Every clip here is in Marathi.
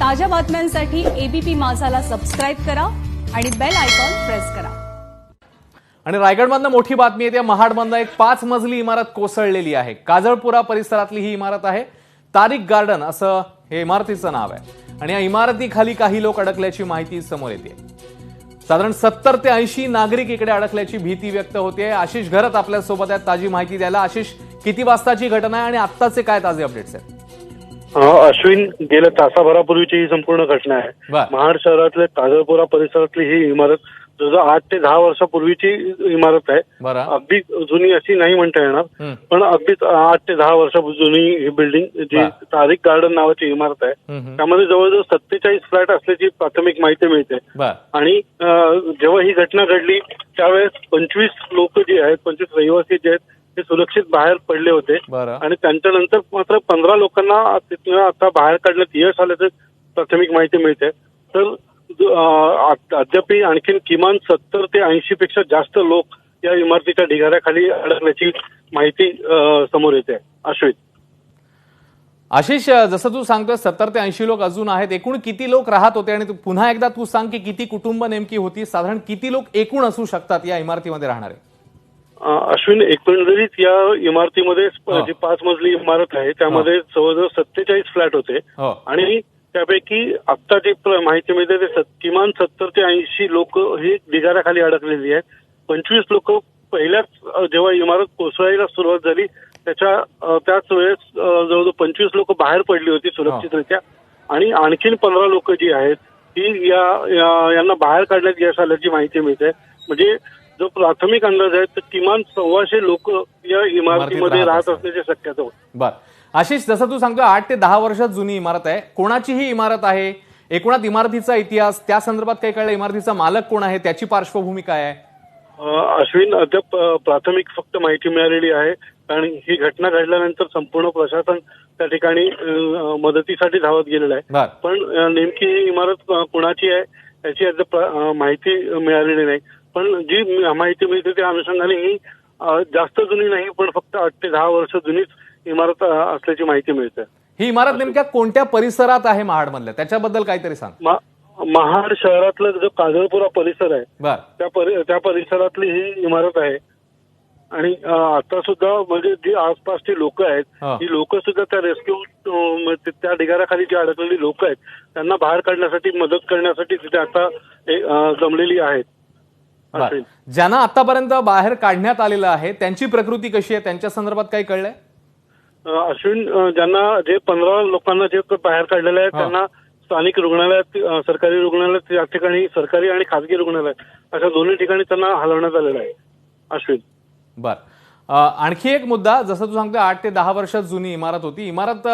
ताज्या बातम्यांसाठी एबीपी माझाला सबस्क्राईब करा आणि बेल आयकॉन प्रेस करा. आणि रायगडमधनं मोठी बातमी येते. महाडमधनं एक पाच मजली इमारत कोसळलेली आहे. काजळपुरा परिसरातली ही इमारत आहे. तारीख गार्डन असं हे इमारतीचं नाव आहे. आणि या इमारतीखाली काही लोक अडकल्याची माहिती समोर येते. साधारण सत्तर ते ऐंशी नागरिक इकडे अडकल्याची भीती व्यक्त होते. आशिष घरत आपल्यासोबत आहेत. ताजी माहिती द्यायला. आशिष किती वाजताची घटना आहे आणि आत्ताचे काय ताजे अपडेट्स आहेत? अश्विन गेल्या तासाभरापूर्वीची ही संपूर्ण घटना आहे बर. महाड शहरातल्या काजळपुरा परिसरातली ही इमारत जवळजवळ आठ ते दहा वर्षापूर्वीची इमारत आहे बरं अगदी जुनी अशी नाही म्हणता येणार. पण अगदीच आठ ते दहा वर्ष जुनी ही बिल्डिंग जी. तारिक गार्डन नावाची इमारत आहे. त्यामध्ये जवळजवळ सत्तेचाळीस फ्लॅट असल्याची प्राथमिक माहिती मिळते बर आणि अ, जेव्हा ही घटना घडली त्यावेळेस पंचवीस लोक जी आहेत पंचवीस रहिवासी जे आहेत ते सुरक्षित बाहेर पडले होते. बरं. आणि त्यांच्यानंतर मात्र पंधरा लोकांना तिथनं आता बाहेर काढण्यात यश आल्याचं प्राथमिक माहिती मिळते. तर अं, आ- अद्याप आणखीन किमान सत्तर ते ऐंशी पेक्षा जास्त लोक या इमारतीच्या ढिगाऱ्याखाली अडकल्याची माहिती अं, समोर येते. अश्विन. आशिष जसं तू सांगतोय सत्तर ते ऐंशी लोक अजून आहेत. एकूण किती लोक राहत होते? आणि तू पुन्हा एकदा तू सांग की किती कुटुंब नेमकी होती? साधारण किती लोक एकूण असू शकतात या इमारतीमध्ये राहणारे? अश्विन एकंदरीत या इमारतीमध्ये हा. जी पाच मजली इमारत आहे त्यामध्ये जवळजवळ सत्तेचाळीस फ्लॅट होते. हो. आणि त्यापैकी आत्ता जी माहिती मिळते ते किमान सत्तर ते ऐंशी लोक ही ढिगाऱ्याखाली अडकलेली आहेत. पंचवीस लोक पहिल्याच जेव्हा इमारत कोसळायला सुरुवात झाली त्याच्या त्याच वेळेस जवळजवळ पंचवीस लोक बाहेर पडली होती सुरक्षितरित्या. आणि आणखीन पंधरा लोक जी आहेत या या- यांना बाहेर काढण्यात यश आल्याची माहिती मिळते. म्हणजे जो प्राथमिक अंदाज आहे तर किमान सव्वाशे लोक या इमारतीमध्ये राहत. असण्याची शक्यता होती. बर. आशिष जसं तू सांगतोय आठ ते दहा वर्षात जुनी इमारत आहे. कोणाची ही इमारत आहे? एकूणात इमारतीचा इतिहास त्या संदर्भात काही कळलं? इमारतीचा मालक कोण आहे? त्याची पार्श्वभूमी काय आहे? अश्विन अद्याप प्राथमिक फक्त माहिती मिळालेली आहे. आणि ही घटना घडल्यानंतर संपूर्ण प्रशासन त्या ठिकाणी मदतीसाठी धावत गेलेलं आहे. पण नेमकी ही इमारत कुणाची आहे याची अद्याप माहिती मिळालेली नाही. पण जी माहिती मिळते त्या अनुषंगाने ही जास्त जुनी नाही पण फक्त आठ ते दहा वर्ष जुनीच इमारत असल्याची माहिती मिळते. ही इमारत नेमक्या कोणत्या परिसरात आहे महाडमधल्या? त्याच्याबद्दल काहीतरी सांग. महाड शहरातला जो काजळपुरा परिसर आहे त्या परिसरातली ही इमारत आहे. आणि आता सुद्धा म्हणजे जी आसपासची लोक आहेत. ही लोक सुद्धा त्या रेस्क्यू त्या ढिगाऱ्याखाली जी अडकलेली लोक आहेत त्यांना बाहेर काढण्यासाठी मदत करण्यासाठी तिथे आता जमलेली आहेत. ज्यांना आतापर्यंत बाहेर काढण्यात आलेलं आहे त्यांची प्रकृती कशी आहे त्यांच्या संदर्भात काही कळलंय अश्विन ज्यांना जे पंधरा लोकांना जे बाहेर काढलेले आहेत हा. त्यांना स्थानिक रुग्णालयात सरकारी रुग्णालयात या ठिकाणी सरकारी आणि खासगी रुग्णालयात अशा दोन्ही ठिकाणी त्यांना हलवण्यात आलेलं आहे अश्विन बर. आणखी एक मुद्दा जसं तू सांगतोय आठ ते दहा वर्षात जुनी इमारत होती. इमारत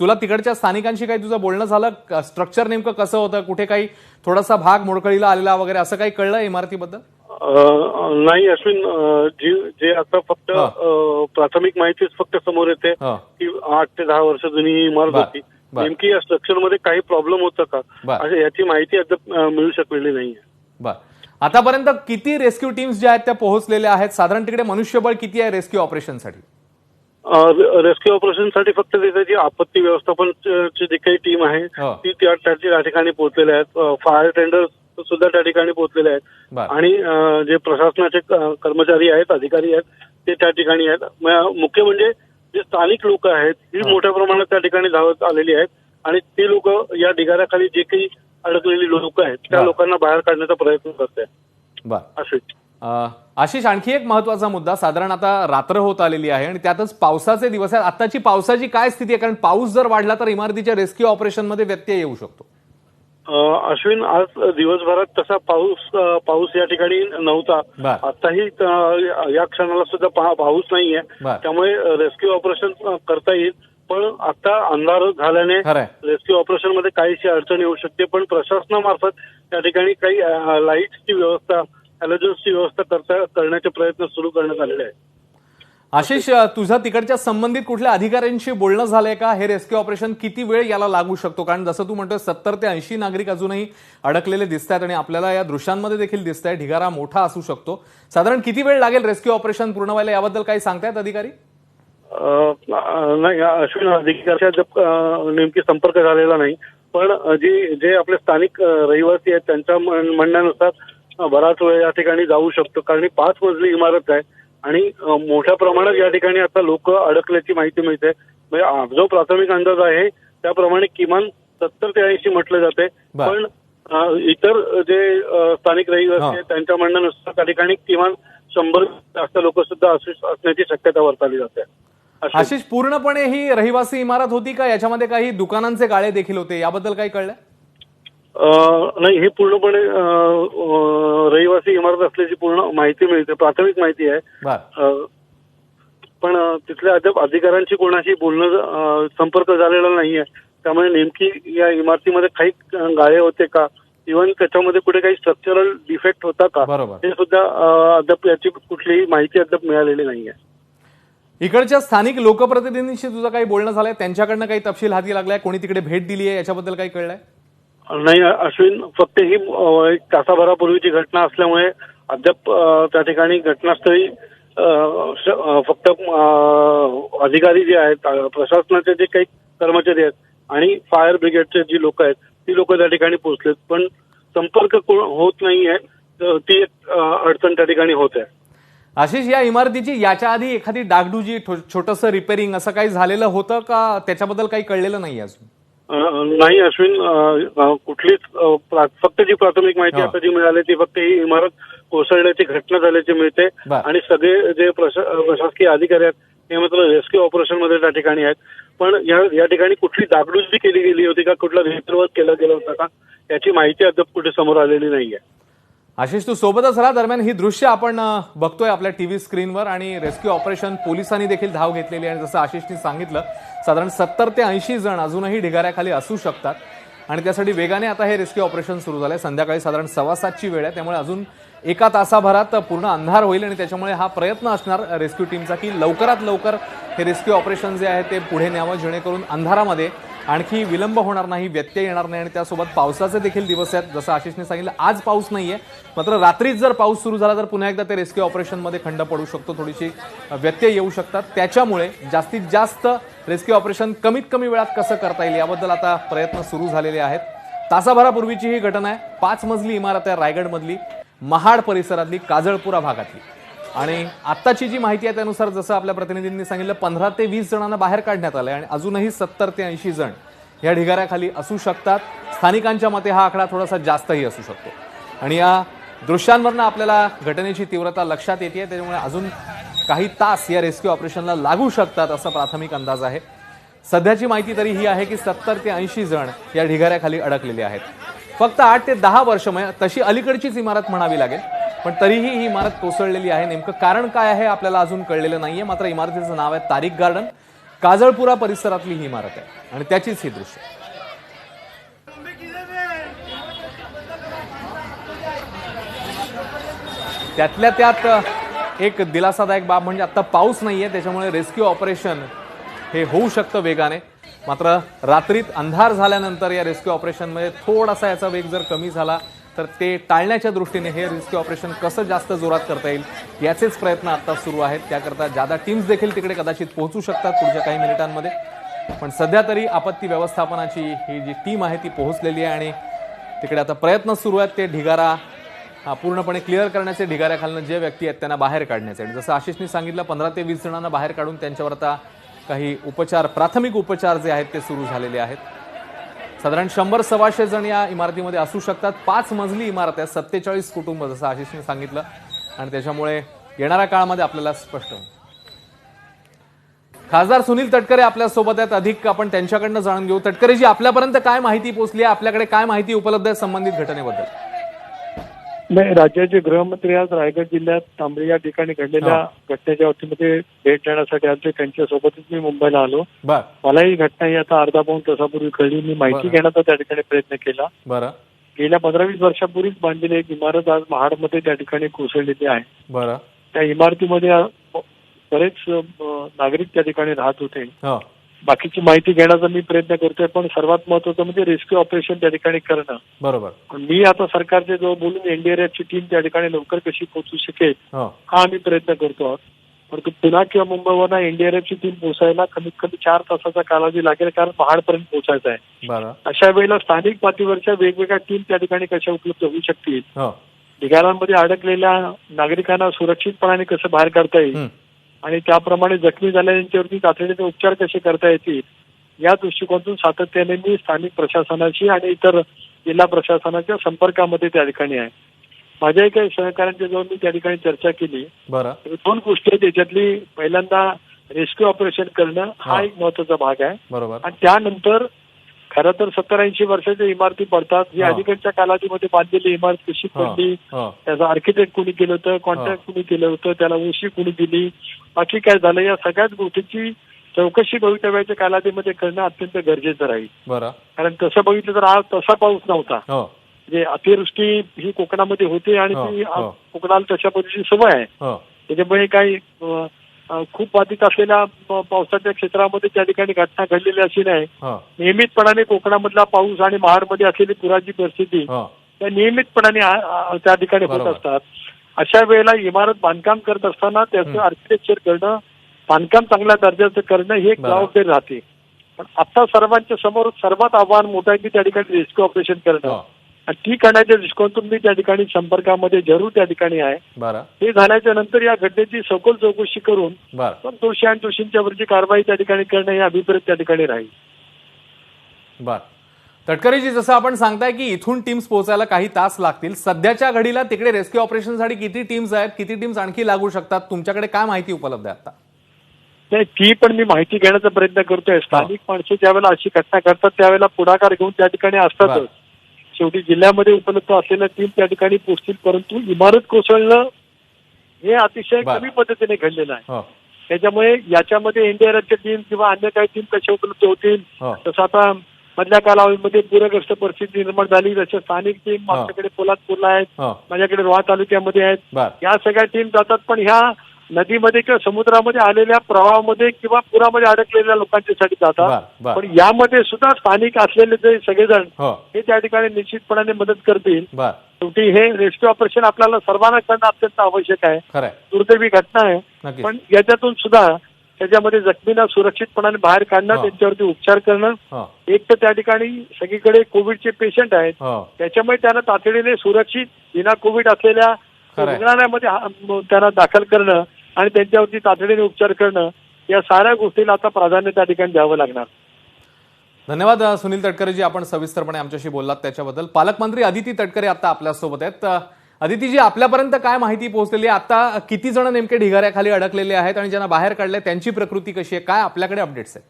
तुला तिकडच्या स्थानिकांशी काही तुझं बोलणं झालं? स्ट्रक्चर नेमकं कसं होतं? कुठे काही थोडासा भाग मोडकळीला आलेला वगैरे असं काही कळलं इमारतीबद्दल? नाही अश्विन जी जे आता फक्त प्राथमिक माहितीच फक्त समोर येते की आठ ते दहा वर्ष जुनी ही इमारत होती. नेमकी या स्ट्रक्चरमध्ये काही प्रॉब्लेम होतं का? याची माहिती अद्याप मिळू शकलेली नाहीये. बर. आतापर्यंत किती रेस्क्यू टीम्स ज्या आहेत त्या पोहोचलेल्या आहेत? साधारण तिकडे मनुष्यबळ किती आहे रेस्क्यू ऑपरेशनसाठी? रेस्क्यू ऑपरेशनसाठी फक्त तिथे जी आपत्ती व्यवस्थापन ची जी काही टीम आहे हो. ती त्या ठिकाणी पोहोचलेले आहेत. फायर टेंडर सुद्धा त्या ठिकाणी पोहोचलेले आहेत. आणि जे प्रशासनाचे कर्मचारी आहेत अधिकारी आहेत ते त्या ठिकाणी आहेत. मुख्य म्हणजे जे स्थानिक लोक आहेत हा. मोठ्या प्रमाणात त्या ठिकाणी धावत आलेली आहेत. आणि ते लोक या ढिगाऱ्याखाली जे काही अडकलेली लोक आहेत त्या. लोकांना बाहेर काढण्याचा प्रयत्न करत. बर. असे अ, आशिष आणखी एक महत्त्वाचा मुद्दा साधारण आता रात्र होत आलेली आहे आणि त्यातच पावसाचे दिवस आहेत. आताची पावसाची काय स्थिती आहे? कारण पाऊस जर वाढला तर इमारतीच्या रेस्क्यू ऑपरेशनमध्ये व्यत्यय येऊ शकतो. अ, अश्विन आज दिवसभरात तसा पाऊस अ, पाऊस या ठिकाणी नव्हता. बर. आताही अ, या क्षणाला सुद्धा पा- पाऊस नाहीये. बर. त्यामुळे रेस्क्यू ऑपरेशन करता येईल. पण आता अंधार झाल्याने रेस्क्यू ऑपरेशनमध्ये काहीशी अडचण येऊ शकते पण प्रशासनामार्फत त्या ठिकाणी काही लाईटची व्यवस्था हॅलोजन्सची व्यवस्था करता करण्याचे प्रयत्न सुरू करण्यात आलेले आहेत. आशिष तुझं तिकडच्या संबंधित कुठल्या अधिकाऱ्यांशी बोलणं झालंय का? हे रेस्क्यू ऑपरेशन किती वेळ याला लागू शकतो? कारण जसं तू म्हणतोय सत्तर ते ऐंशी नागरिक अजूनही अडकलेले दिसत आहेत आणि आपल्याला या दृश्यांमध्ये देखील दिसत आहे ढिगारा मोठा असू शकतो. साधारण किती वेळ लागेल रेस्क्यू ऑपरेशन पूर्ण व्हायला? याबद्दल काही सांगतायत अधिकारी? नाही अश्विन अधिकाऱ्याच्या नेमकी संपर्क झालेला नाही. पण जी जे आपले स्थानिक रहिवासी आहेत त्यांच्या म्हण- म्हणण्यानुसार बराच वेळ या ठिकाणी जाऊ शकतो. कारण ही पाच मजली इमारत आहे आणि मोठ्या प्रमाणात या ठिकाणी आता लोक अडकल्याची माहिती मिळते. म्हणजे जो प्राथमिक अंदाज आहे त्याप्रमाणे किमान सत्तर ते ऐंशी म्हटलं जाते. पण इतर जे स्थानिक. रहिवासी आहेत त्यांच्या म्हणण्यानुसार त्या ठिकाणी किमान शंभर जास्त लोक सुद्धा असू- असण्याची शक्यता वर्तवली जाते. आशिष पूर्णपणे ही रहिवासी इमारत होती का? याच्यामध्ये काही दुकानांचे गाळे देखील होते? याबद्दल काही कळलं? नाही हे पूर्णपणे रहिवासी इमारत असल्याची पूर्ण माहिती मिळते. प्राथमिक माहिती आहे. पण तिथल्या अद्याप अधिकाऱ्यांशी कोणाशी बोलणं संपर्क झालेला नाहीये. त्यामुळे नेमकी या इमारतीमध्ये काही गाळे होते का? इव्हन त्याच्यामध्ये कुठे काही स्ट्रक्चरल डिफेक्ट होता का. हे सुद्धा अद्याप याची कुठलीही माहिती अद्याप मिळालेली नाहीये. इकडच्या स्थानिक लोकप्रतिनिधींशी तुझं काही बोलणं झालंय? त्यांच्याकडनं काही तपशील हाती लागलाय? कोणी तिकडे भेट दिली आहे याच्याबद्दल काही कळलंय? नाही अश्विन फक्त ही एक तासाभरापूर्वीची घटना असल्यामुळे अद्याप त्या ठिकाणी घटनास्थळी फक्त अधिकारी जे आहेत प्रशासनाचे जे काही कर्मचारी आहेत आणि फायर ब्रिगेडचे जी लोक आहेत ती लोक त्या ठिकाणी पोहोचलेत. पण संपर्क होत नाहीये ती एक अडचण त्या ठिकाणी होत आहे. आशिष या इमारतीची याच्या आधी एखादी डागडुजी छोटस रिपेअरिंग असं काही झालेलं होतं का? त्याच्याबद्दल काही कळलेलं नाही अजून? नाही अश्विन कुठलीच फक्त जी प्राथमिक माहिती. आता जी मिळाली ती फक्त ही इमारत कोसळण्याची घटना झाल्याची मिळते. आणि सगळे जे प्रशासकीय अधिकारी आहेत ते मात्र रेस्क्यू ऑपरेशनमध्ये त्या ठिकाणी आहेत. पण या या ठिकाणी कुठली डागडुजी केली गेली होती का? कुठला रेतवर्क केला गेला होता का? याची माहिती अद्याप कुठे समोर आलेली नाहीये. आशिष तू सोबतच राहा. दरम्यान ही दृश्य आपण बघतोय आपल्या टी व्ही स्क्रीनवर आणि रेस्क्यू ऑपरेशन पोलिसांनी देखील धाव घेतलेली आहे. आणि जसं आशिषने सांगितलं साधारण सत्तर ते ऐंशी जण अजूनही ढिगाऱ्याखाली असू शकतात. आणि त्यासाठी वेगाने आता हे रेस्क्यू ऑपरेशन सुरू झालंय. संध्याकाळी साधारण सव्वा सातची वेळ आहे. त्यामुळे अजून एका तासाभरात पूर्ण अंधार होईल आणि त्याच्यामुळे हा प्रयत्न असणार रेस्क्यू टीमचा की लवकरात लवकर हे रेस्क्यू ऑपरेशन जे आहे ते पुढे न्यावं जेणेकरून अंधारामध्ये आणखी विलंब होणार नाही व्यत्यय येणार नाही आणि त्यासोबत पावसाचे देखील दिवस आहेत. जसं आशिषने सांगितलं आज पाऊस नाही आहे मात्र रात्रीच जर पाऊस सुरू झाला तर पुन्हा एकदा ते रेस्क्यू ऑपरेशनमध्ये खंड पडू शकतो. थोडीशी व्यत्यय येऊ शकतात. त्याच्यामुळे जास्तीत जास्त रेस्क्यू ऑपरेशन कमीत कमी वेळात कसं करता येईल याबद्दल आता प्रयत्न सुरू झालेले आहेत. तासाभरापूर्वीची ही घटना आहे. पाच मजली इमारत आहे रायगडमधली. महाड परिसरातली काजळपुरा भागातली. आणि आत्ताची जी माहिती आहे त्यानुसार जसं आपल्या प्रतिनिधींनी सांगितलं पंधरा ते वीस जणांना बाहेर काढण्यात आलंय आणि अजूनही सत्तर ते ऐंशी जण या ढिगाऱ्याखाली असू शकतात. स्थानिकांच्या मते हा आकडा थोडासा जास्तही असू शकतो. आणि या दृश्यांवरनं आपल्याला घटनेची तीव्रता लक्षात येते त्याच्यामुळे अजून काही तास या रेस्क्यू ऑपरेशनला लागू शकतात असा प्राथमिक अंदाज आहे. सध्याची माहिती तरी ही आहे की सत्तर ते ऐंशी जण या ढिगाऱ्याखाली अडकलेले आहेत. फक्त आठ ते दहा वर्ष म्हणजे तशी अलीकडचीच इमारत म्हणावी लागेल. पण तरीही ही इमारत कोसळलेली आहे. नेमकं कारण काय आहे आपल्याला अजून कळलेलं नाहीये. मात्र इमारतीचं नाव आहे तारीख गार्डन. काजळपुरा परिसरातली ही इमारत आहे. आणि त्याचीच ही दृश्य त्यातल्या त्यात एक दिलासादायक बाब म्हणजे आता पाऊस नाहीये. त्याच्यामुळे रेस्क्यू ऑपरेशन हे होऊ शकतं वेगाने. मात्र रात्रीत अंधार झाल्यानंतर या रेस्क्यू ऑपरेशनमध्ये थोडासा याचा वेग जर कमी झाला तर ते टाळण्याच्या दृष्टीने हे रिस्क्यू ऑपरेशन कसं जास्त जोरात करता येईल याचेच प्रयत्न आता सुरू आहेत. त्याकरता जादा टीम्स देखील तिकडे कदाचित पोहोचू शकतात पुढच्या काही मिनिटांमध्ये. पण सध्या तरी आपत्ती व्यवस्थापनाची ही जी टीम आहे ती पोहोचलेली आहे आणि तिकडे आता प्रयत्न सुरू आहेत. ते ढिगारा हा पूर्णपणे क्लिअर करण्याचे ढिगाऱ्याखालनं जे व्यक्ती आहेत त्यांना बाहेर काढण्याचे. आणि जसं आशिषने सांगितलं पंधरा ते वीस जणांना बाहेर काढून त्यांच्यावर आता काही उपचार प्राथमिक उपचार जे आहेत ते सुरू झालेले आहेत. साधारण शंभर सव्वाशे जण या इमारतीमध्ये असू शकतात. पाच मजली इमारत आहे सत्तेचाळीस कुटुंब जसं आशिषने सांगितलं. आणि त्याच्यामुळे येणाऱ्या काळामध्ये आपल्याला स्पष्ट होईल. खासदार सुनील तटकरे आपल्यासोबत आहेत. अधिक आपण त्यांच्याकडनं जाणून घेऊ. तटकरेजी आपल्यापर्यंत काय माहिती पोहोचली आहे? आपल्याकडे काय माहिती उपलब्ध आहे संबंधित घटनेबद्दल? नाही राज्याचे गृहमंत्री आज रायगड जिल्ह्यात तांबरी या ठिकाणी घडलेल्या घटनेच्या वतीमध्ये भेट देण्यासाठी आले. त्यांच्या सोबतच मी मुंबईला आलो. मला ही घटना ही आता अर्धा पाऊन तासापूर्वी कळली. मी माहिती. घेण्याचा त्या ठिकाणी प्रयत्न केला. गेल्या पंधरा वीस वर्षापूर्वीच बांधलेली एक इमारत आज महाडमध्ये त्या ठिकाणी कोसळलेली आहे. बरं. त्या इमारतीमध्ये बरेच नागरिक त्या ठिकाणी राहत होते. हो. बाकीची माहिती घेण्याचा मी प्रयत्न करतोय पण सर्वात महत्वाचं म्हणजे रेस्क्यू ऑपरेशन त्या ठिकाणी करणं. बरोबर. पण मी आता सरकारचे जो बोलून एनडीआरएफची टीम त्या ठिकाणी लवकर कशी पोहोचू शकेल हो. हा आम्ही प्रयत्न करतो. आहोत परंतु पुन्हा किंवा मुंबईवरनं एनडीआरएफची टीम पोहोचायला कमीत कमी चार तासाचा कालावधी लागेल कारण पहाडपर्यंत पोहोचायचं आहे. अशा वेळेला स्थानिक पातळीवरच्या वेगवेगळ्या टीम त्या ठिकाणी कशा उपलब्ध होऊ शकतील? हो. ढिगाऱ्यांमध्ये अडकलेल्या नागरिकांना सुरक्षितपणाने कसं बाहेर काढता येईल. आणि त्याप्रमाणे जखमी झालेल्यांच्यावरती तातडीने उपचार कसे करता येतील या दृष्टिकोनातून सातत्याने मी स्थानिक प्रशासनाशी आणि इतर जिल्हा प्रशासनाच्या संपर्कामध्ये त्या ठिकाणी आहे. माझ्याही काही सहकाऱ्यांच्या जवळ मी त्या ठिकाणी चर्चा केली. दोन गोष्टी आहेत त्याच्यातली पहिल्यांदा रेस्क्यू ऑपरेशन करणं हा. एक महत्त्वाचा भाग आहे. आणि त्यानंतर खरं तर सत्तर ऐंशी वर्षाच्या इमारती पडतात. ही हा. अलीकडच्या कालावधीमध्ये बांधलेली इमारत कशी पडली त्याचं आर्किटेक्ट कुणी केलं होतं कॉन्ट्रॅक्ट कुणी केलं होतं त्याला उशी कुणी दिली बाकी काय झालं या सगळ्याच गोष्टीची चौकशी भवितव्याच्या कालावधीमध्ये करणं अत्यंत गरजेचं राहील. कारण तसं बघितलं तर आज तसा पाऊस नव्हता. हो. म्हणजे अतिवृष्टी ही कोकणामध्ये होते आणि हो, ती हो. कोकणाला तशा पद्धतीची सवय आहे. त्याच्यामुळे काही खूप बाधित असलेल्या पावसाच्या क्षेत्रामध्ये त्या ठिकाणी घटना घडलेली अशी नाही. नियमितपणाने कोकणामधला पाऊस आणि महाडमध्ये असलेली पुराची परिस्थिती त्या नियमितपणाने त्या ठिकाणी होत. असतात. अशा वेळेला इमारत बांधकाम करत असताना त्याचं. आर्किटेक्चर करणं बांधकाम चांगल्या दर्जाचं करणं ही एक. जबाबदारी राहते. पण आता सर्वांच्या समोर सर्वात आव्हान मोठं आहे की त्या ठिकाणी रेस्क्यू ऑपरेशन करणं. ती करण्याच्या दृष्टिकोनातून मी त्या ठिकाणी संपर्कामध्ये जरूर त्या ठिकाणी आहे. हे झाल्याच्यानंतर या घटनेची सखोल चौकशी करून पण दोषी आणि दोषींच्या वरची कारवाई त्या ठिकाणी करणं हे अभिप्रेत त्या ठिकाणी राहील. बर. तटकरेजी जसं आपण सांगताय की इथून टीम्स पोहोचायला काही तास लागतील. सध्याच्या घडीला तिकडे रेस्क्यू ऑपरेशनसाठी किती टीम्स आहेत? किती टीम्स आणखी लागू शकतात? तुमच्याकडे काय माहिती उपलब्ध आहे आता? नाही ती पण मी माहिती घेण्याचा प्रयत्न करतोय. स्थानिक माणसं ज्यावेळेला अशी घटना करतात त्यावेळेला पुढाकार घेऊन त्या ठिकाणी. असतातच. शेवटी जिल्ह्यामध्ये उपलब्ध असलेल्या टीम त्या ठिकाणी पोहोचतील परंतु इमारत कोसळणं हे अतिशय. कमी पद्धतीने घडलेलं आहे. हो. त्याच्यामुळे याच्यामध्ये एनडीआरएफच्या टीम किंवा अन्य काही टीम कशा उपलब्ध होतील हो. तसं आता मधल्या कालावधीमध्ये पूरग्रस्त परिस्थिती निर्माण झाली जसे स्थानिक टीम हा. माझ्याकडे पोलादपूरला आहेत माझ्याकडे रोहा तालुक्यामध्ये आहेत. या सगळ्या टीम जातात पण ह्या नदीमध्ये किंवा समुद्रामध्ये आलेल्या प्रवाहामध्ये किंवा पुरामध्ये अडकलेल्या लोकांच्यासाठी जातात. पण यामध्ये सुद्धा स्थानिक असलेले जे सगळेजण हो. हे त्या ठिकाणी निश्चितपणाने मदत करतील. शेवटी हे रेस्क्यू ऑपरेशन आपल्याला सर्वांना करणं अत्यंत आवश्यक आहे. दुर्दैवी घटना आहे. पण याच्यातून सुद्धा त्याच्यामध्ये जखमींना सुरक्षितपणाने बाहेर काढणं हा. त्यांच्यावरती उपचार करणं. हो. एक तर त्या ठिकाणी सगळीकडे कोविडचे पेशंट आहेत. त्याच्यामुळे त्यांना तातडीने सुरक्षित विना कोविड असलेल्या. रुग्णालयामध्ये त्यांना दाखल करणं आणि त्यांच्यावरती तातडीने उपचार करणं या साऱ्या गोष्टीला आता प्राधान्य त्या ठिकाणी द्यावं लागणार. धन्यवाद सुनील तटकरेजी. आपण सविस्तरपणे आमच्याशी बोललात त्याच्याबद्दल. पालकमंत्री अदिती तटकरे आता आपल्यासोबत आहेत. अदितीजी आपल्यापर्यंत काय माहिती पोहोचलेली आहे? आता किती जण नेमके ढिगाऱ्याखाली अडकलेले आहेत आणि ज्यांना बाहेर काढले त्यांची प्रकृती कशी आहे? काय आपल्याकडे अपडेट्स आहेत?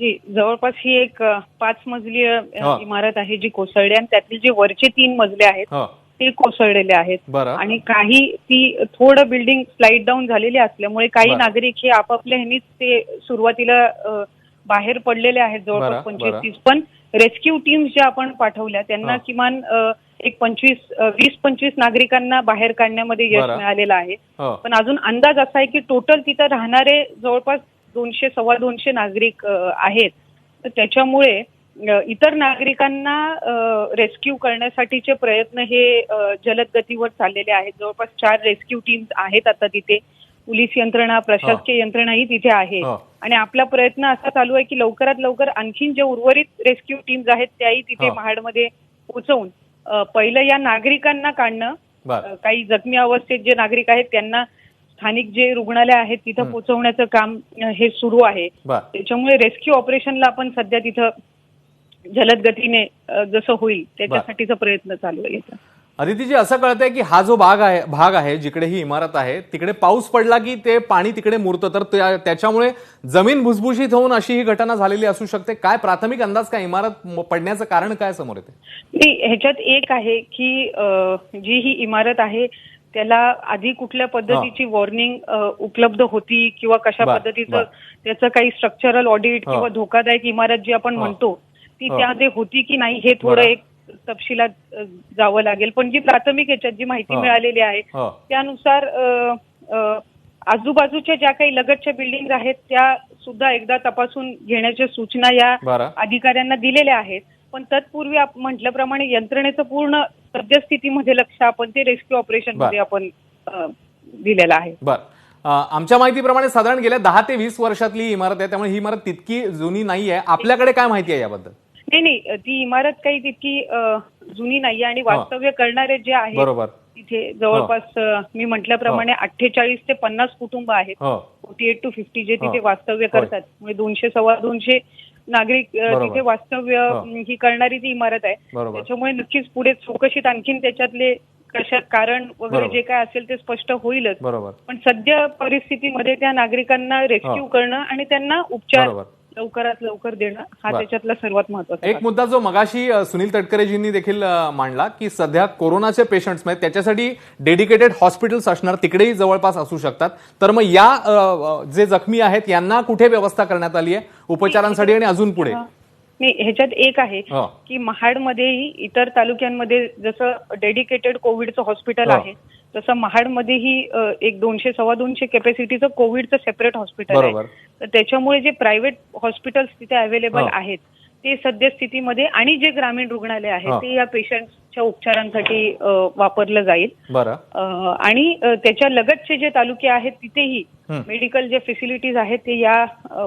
जी जवळपास ही एक पाच मजली हा. इमारत आहे जी कोसळली आणि त्यातील जे वरचे तीन मजले आहेत हो. ते कोसळलेले आहेत बरं आणि काही ती थोडं बिल्डिंग स्लाइड डाऊन झालेली असल्यामुळे काही बरं. नागरिक हे आपापल्या ह्यांनीच ते सुरुवातीला अ, बाहेर पडलेले आहेत बरं, जवळपास पंचवीस बरं. तीस पण रेस्क्यू टीम्स ज्या आपण पाठवल्या त्यांना हा. किमान अ, एक पंचवीस अ, वीस पंचवीस नागरिकांना बाहेर काढण्यामध्ये यश बरं. मिळालेलं आहे हो पण अजून अंदाज असा आहे की टोटल तिथं राहणारे जवळपास दोनशे सव्वा दोनशे नागरिक अ, आहेत तर त्याच्यामुळे इतर नागरिकांना रेस्क्यू करण्यासाठीचे प्रयत्न हे जलद गतीवर चाललेले आहेत. जवळपास चार रेस्क्यू टीम्स आहेत आता तिथे. पोलीस यंत्रणा प्रशासकीय यंत्रणाही तिथे आहे. आणि आपला प्रयत्न असा चालू आहे की लवकरात लवकर आणखीन जे उर्वरित रेस्क्यू टीम्स आहेत त्याही तिथे. महाडमध्ये पोहोचवून पहिलं या नागरिकांना काढणं काही जखमी अवस्थेत जे नागरिक आहेत त्यांना स्थानिक जे रुग्णालय आहेत तिथं. पोहोचवण्याचं काम हे सुरू आहे. त्याच्यामुळे रेस्क्यू ऑपरेशनला आपण सध्या तिथं जलद गतीने जसं होईल त्याच्यासाठीचा प्रयत्न चालू आहे. अदितीजी असं कळतंय की हा जो भाग आहे भाग आहे जिकडे ही इमारत आहे तिकडे पाऊस पडला की ते पाणी तिकडे मुरतं तर त्या- त्याच्यामुळे जमीन भुसभुशीत होऊन अशी ही घटना झालेली असू शकते काय प्राथमिक अंदाज काय इमारत पडण्याचं कारण काय समोर येते ह्याच्यात एक आहे की जी ही इमारत आहे त्याला आधी कुठल्या पद्धतीची वॉर्निंग उपलब्ध होती किंवा कशा पद्धतीचं. त्याचं काही स्ट्रक्चरल ऑडिट. किंवा धोकादायक इमारत जी आपण. म्हणतो ती हो. त्यामध्ये होती की नाही हे थोडं बरं. एक तपशिलात अ, जावं लागेल पण जी प्राथमिक याच्यात जी माहिती हो. मिळालेली आहे हो त्यानुसार अ, अ, आजूबाजूच्या ज्या काही लगतच्या बिल्डिंग आहेत त्या सुद्धा एकदा तपासून घेण्याच्या सूचना या बरं अधिकाऱ्यांना दिलेल्या आहेत पण तत्पूर्वी आप- म्हटल्याप्रमाणे यंत्रणेचं पूर्ण सद्यस्थितीमध्ये लक्ष आपण ते रेस्क्यू ऑपरेशनमध्ये बर. आपण अ, दिलेलं आहे बर अ, आमच्या माहितीप्रमाणे साधारण गेल्या दहा ते वीस वर्षातली ही इमारत आहे त्यामुळे ही इमारत तितकी जुनी नाही आहे आपल्याकडे काय माहिती आहे याबद्दल नाही नाही ती इमारत काही तितकी जुनी नाहीये आणि वास्तव्य करणारे जे बरोबर तिथे जवळपास अ, मी म्हटल्याप्रमाणे अठ्ठेचाळीस ते पन्नास कुटुंब आहेत हो फोर्टी एट टू फिफ्टी जे तिथे हो. वास्तव्य होय. करतात म्हणजे दोनशे सव्वा दोनशे नागरिक अ, बरोबर. तिथे वास्तव्य हो. अम, ही करणारी ती इमारत आहे बरोबर. त्याच्यामुळे नक्कीच पुढे चौकशीत आणखीन त्याच्यातले कशात कारण वगैरे बरोबर. जे काय असेल ते स्पष्ट होईलच बरोबर पण सध्या परिस्थितीमध्ये त्या नागरिकांना रेस्क्यू. करणं आणि त्यांना उपचार बरोबर. लवकरात लवकर देणं हा. त्याच्यातला सर्वात महत्त्वाचा एक मुद्दा जो मगाशी सुनील तटकरेजींनी देखील मांडला की सध्या कोरोनाचे पेशंट्स म्हणजे त्याच्यासाठी डेडिकेटेड हॉस्पिटल्स असणार तिकडेही जवळपास असू शकतात तर मग या जे जखमी आहेत यांना कुठे व्यवस्था करण्यात आली आहे उपचारांसाठी आणि अजून पुढे नाही ह्याच्यात एक आहे हो. की महाडमध्येही इतर तालुक्यांमध्ये जसं डेडिकेटेड कोविडचं हॉस्पिटल हो. आहे तसं महाडमध्येही एक दोनशे सव्वा दोनशे कॅपॅसिटीचं कोविडचं सेपरेट हॉस्पिटल आहे बरोबर. तर त्याच्यामुळे जे प्रायव्हेट हॉस्पिटल्स तिथे अवेलेबल हो. आहेत ते सद्यस्थितीमध्ये आणि जे ग्रामीण रुग्णालय हो. आहे ते या पेशंटच्या उपचारांसाठी अ, वापरलं जाईल बरं अ, आणि अ, त्याच्या लगतचे जे तालुके आहेत तिथेही हं. मेडिकल जे फेसिलिटीज आहेत ते या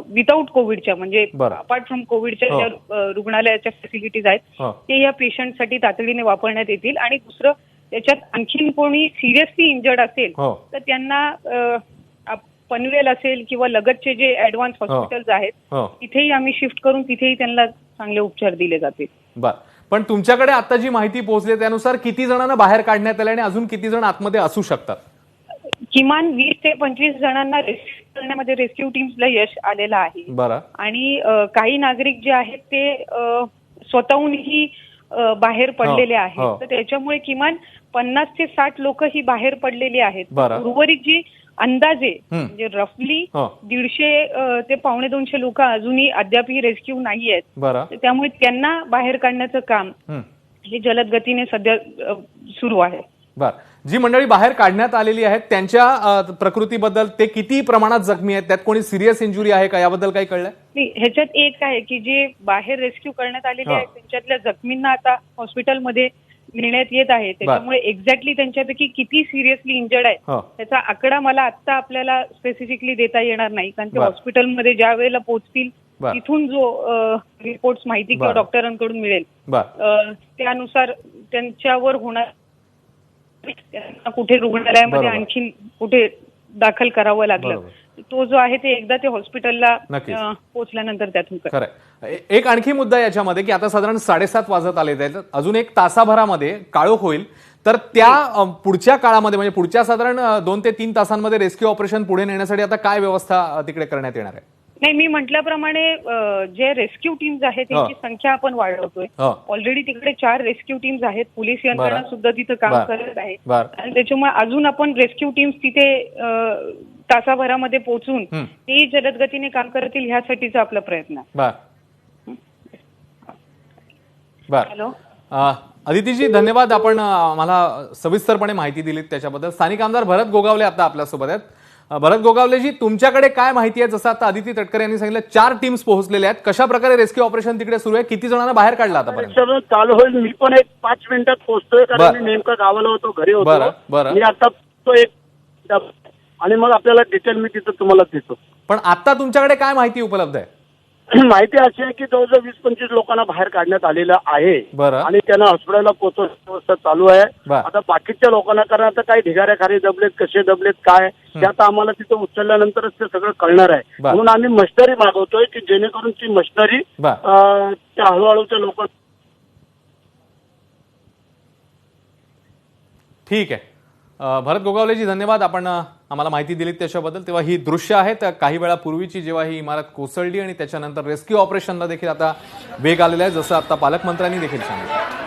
विदाऊट कोविडच्या म्हणजे बरं. अपार्ट फ्रॉम कोविडच्या हो. ज्या अ, रुग्णालयाच्या फेसिलिटीज आहेत हो. ते या पेशंटसाठी तातडीने वापरण्यात येतील आणि दुसरं त्याच्यात आणखीन कोणी सिरियसली इंजर्ड असेल हो. तर त्यांना अ, आप- पनवेल असेल किंवा लगतचे जे ऍडव्हान्स हॉस्पिटल्स आहेत हो. तिथेही आम्ही शिफ्ट करून तिथेही त्यांना चांगले उपचार दिले जातील. बर. पण तुमच्याकडे आता जी माहिती पोहोचली त्यानुसार किती जणांना बाहेर काढण्यात आले आणि अजून किती जण आतमध्ये असू शकतात? किमान वीस ते पंचवीस जणांना रेस्क्यू करण्यामध्ये रेस्क्यू टीम्सला यश आलेलं आहे. बरं. आणि अ, काही नागरिक जे आहेत ते अ, स्वतःहूनही बाहेर पडलेले हो. आहेत तर त्याच्यामुळे किमान पन्नास ते साठ लोक ही बाहेर पडलेली आहेत. उर्वरित जी अंदाजे हं. म्हणजे रफली हो. दीडशे ते पावणे दोनशे लोक अजूनही अद्यापही रेस्क्यू नाही आहेत त्यामुळे त्यांना बाहेर काढण्याचं काम हं. हे जलद गतीने सध्या सुरू आहे बर जी मंडळी बाहेर काढण्यात आलेली आहेत त्यांच्या प्रकृतीबद्दल ते किती प्रमाणात जखमी आहेत त्यात कोणी सिरियस इंजुरी आहे का याबद्दल काही कळलंय नाही ह्याच्यात एक आहे की जे बाहेर रेस्क्यू करण्यात आलेले. आहेत त्यांच्यातल्या जखमींना आता हॉस्पिटलमध्ये नेण्यात येत आहे त्याच्यामुळे एक्झॅक्टली त्यांच्यापैकी किती सिरियसली इंजर्ड आहे. त्याचा आकडा मला आता आपल्याला स्पेसिफिकली देता येणार नाही कारण ते. हॉस्पिटलमध्ये ज्या वेळेला पोहोचतील. तिथून जो रिपोर्ट माहिती किंवा. डॉक्टरांकडून मिळेल त्यानुसार त्यांच्यावर होणार त्यांना कुठे रुग्णालयामध्ये बरोबर. आणखीन कुठे दाखल करावं लागलं. तो जो आहे ते एकदा ते हॉस्पिटलला नक्कीच. अ, पोहोचल्यानंतर त्यातून ए- एक आणखी मुद्दा याच्यामध्ये की आता साधारण साडेसात वाजत आले आहेत अजून एक तासाभरामध्ये काळोख होईल तर त्या अ, पुढच्या काळामध्ये म्हणजे पुढच्या साधारण अ, दोन ते तीन तासांमध्ये रेस्क्यू ऑपरेशन पुढे नेण्यासाठी आता काय व्यवस्था अ, तिकडे करण्यात येणार आहे नाही मी म्हटल्याप्रमाणे जे रेस्क्यू टीम्स आहेत त्यांची. संख्या आपण वाढवतोय. ऑलरेडी तिकडे चार रेस्क्यू टीम्स आहेत पोलीस यंत्रणा. सुद्धा तिथं काम. करत आहे. आणि त्याच्यामुळे अजून आपण रेस्क्यू टीम्स तिथे तासाभरामध्ये पोहोचून. तेही जलद गतीने काम करतील ह्यासाठीचा आपला प्रयत्न हॅलो अदितीजी धन्यवाद आपण आम्हाला सविस्तरपणे माहिती दिलीत त्याच्याबद्दल स्थानिक आमदार भरत गोगावले आता आपल्यासोबत आहेत भरत गोगावलेजी तुमच्याकडे काय माहिती आहे? जसं आता अदिती तटकरे यांनी सांगितलं चार टीम्स पोहोचलेल्या आहेत. कशा प्रकारे रेस्क्यू ऑपरेशन तिकडे सुरू आहे? किती जणांना बाहेर काढलं सर चालू होईल. मी पण एक पाच मिनिटात पोहोचतोय कारण. मी नेमकं गावाला होतो घरी बरं, होतो. बरं. मी आता तो एक आणि मग आपल्याला डिटेल मी तिथं तुम्हाला देतो. पण आता तुमच्याकडे काय माहिती उपलब्ध आहे? माहिती अशी आहे की जवळजवळ वीस पंचवीस लोकांना बाहेर काढण्यात आलेलं आहे बरं. आणि त्यांना हॉस्पिटलला पोहोचवण्याची व्यवस्था चालू आहे बरं. आता बाकीच्या लोकांना कारण आता काही ढिगाऱ्या खाली दबलेत कसे दबलेत काय ते आता आम्हाला तिथं उचलल्यानंतरच ते सगळं कळणार आहे बरं. म्हणून आम्ही मशिनरी मागवतोय की जेणेकरून ती मशिनरी बरं. त्या हळूहळूच्या लोक ठीक आहे भरत गोगावलेजी धन्यवाद. आपण आम्हाला माहिती दिलीत त्याच्याबद्दल. तेव्हा ही दृश्य आहेत काही वेळापूर्वीची जेव्हा ही इमारत कोसळली आणि त्याच्यानंतर रेस्क्यू ऑपरेशनला देखील आता वेग आलेला आहे जसं आता पालकमंत्र्यांनी देखील सांगितलं.